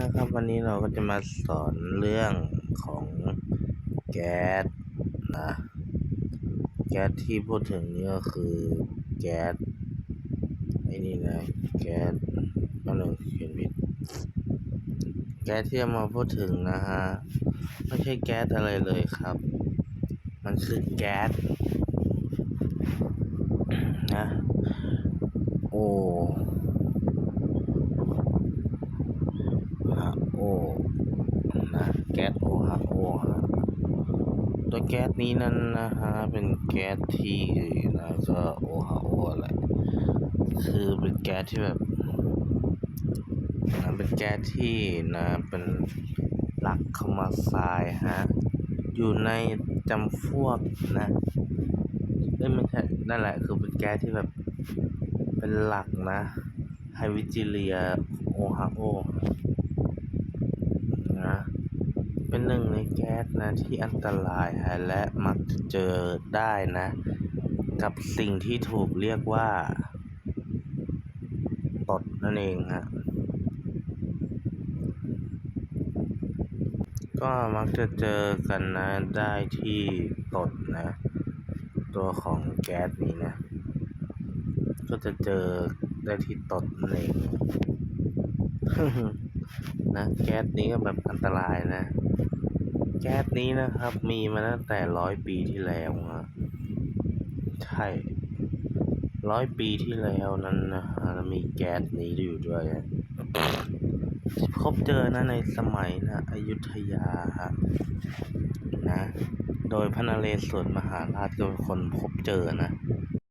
นะครับวันนี้เราก็จะมาสอนเรื่องของแก๊สนะ แก๊สที่พูดถึงนี่ก็คือแก๊สไอ้นี่นะแก๊สก็เลยเขียนผิดแก๊สที่จะมาพูดถึงนะฮะไม่ใช่แก๊สอะไรเลยครับ มันคือแก๊สนะโอ ฮะโอนะแก๊สโอฮะโอฮะตัวแก๊สนี้นั้นนะฮะเป็นแก๊สที่นะก็โอฮะโอแหละคือเป็นแก๊สที่แบบนะเป็นแก๊สที่นะเป็นหลักเข้ามาทรายฮะอยู่ในจำพวกนะเอ้ยไม่ใช่นั่นแหละคือเป็นแก๊สที่แบบเป็นหลักนะไฮวิจิเลียโอฮาโอ หนึ่งในแก๊สนะที่อันตรายฮะและมักเจอได้นะ กับสิ่งที่ถูกเรียกว่าตดนั่นเองฮะก็มักจะเจอกันนะได้ที่ตดนะ ตัวของแก๊สนี้นะ ก็จะเจอได้ที่ตดนั่นเองนะแก๊สนี้ก็แบบอันตรายนะ แก๊สนี้นะครับ มีมาตั้งแต่ร้อยปีที่แล้วนะใช่ร้อยปีที่แล้วนั้นนะฮะมีแก๊สนี้อยู่ด้วยพบเจอนะในสมัยนะอยุธยาฮะนะ โดยพระนเรศวรมหาราชเป็นคนพบเจอนะ